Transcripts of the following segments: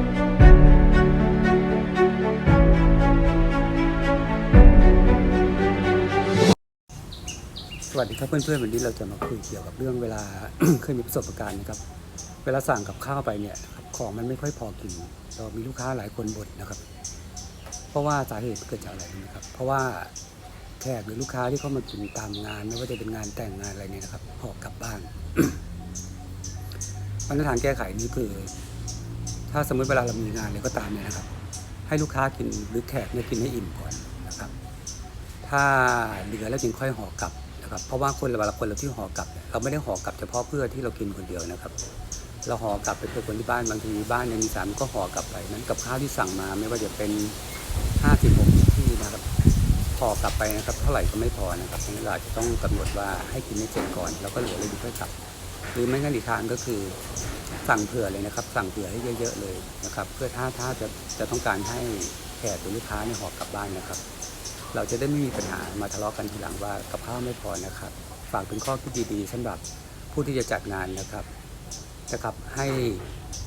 สวัสดีครับเพื่อนๆวันนี้เราจะมาคุยเกี่ยวกับเรื่องเวลา เคยมีประสบการณ์นะครับ เวลาสั่งกับข้าวไปเนี่ยของมันไม่ค่อยพอกินเรามีลูกค้าหลายคนบ่นนะครับ เพราะว่าสาเหตุเกิดจากอะไรรู้ไหมครับ เพราะว่าแขกหรือลูกค้าที่เข้ามากินตามงาน ไม่ว่าจะเป็นงานแต่งงานอะไรเนี่ยนะครับหอบกลับบ้านมาตรฐานแก้ไขนี้คือ ถ้าสมมติเวลาเรามีงานอะไรก็ตามเนี่ยนะครับ ให้ลูกค้ากินหรือแขกเนี่ยกินให้อิ่มก่อนนะครับ ถ้าเหลือแล้วจึงค่อยห่อกลับนะครับ เพราะว่าคนเวลาคนเราที่ห่อกลับเนี่ยเราไม่ได้ห่อกลับเฉพาะเพื่อที่เรากินคนเดียวนะครับ เราห่อกลับไปเพื่อคนที่บ้านบางทีบ้านยังมีสามก็ห่อกลับไปนั้นกับข้าวที่สั่งมาไม่ว่าจะเป็นห้าสิบหกที่นะครับห่อกลับไปนะครับเท่าไหร่ก็ไม่พอนะครับฉะนั้นเราอาจะต้องกำหนดว่าให้กินให้เสร็จก่อน แล้วก็เหลือเลยค่อยกลับ หรือไม่งั้นอีกทางก็คือสั่งเผื่อเลยนะครับ สั่งเผื่อให้เยอะ ๆ เลยนะครับ เพื่อถ้าถ้าจะจะต้องการให้แขกหรือลูกค้าเนี่ยห่อกลับบ้านนะครับ เราจะได้ไม่มีปัญหามาทะเลาะกันทีหลังว่ากับข้าวไม่พอนะครับ ฝากเป็นข้อคิดดีๆสำหรับผู้ที่จะจัดงานนะครับนะครับให้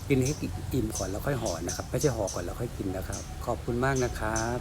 กินให้อิ่มก่อนแล้วค่อยห่อนะครับ ไม่ใช่ห่อก่อนแล้วค่อยกินนะครับ ขอบคุณมากนะครับ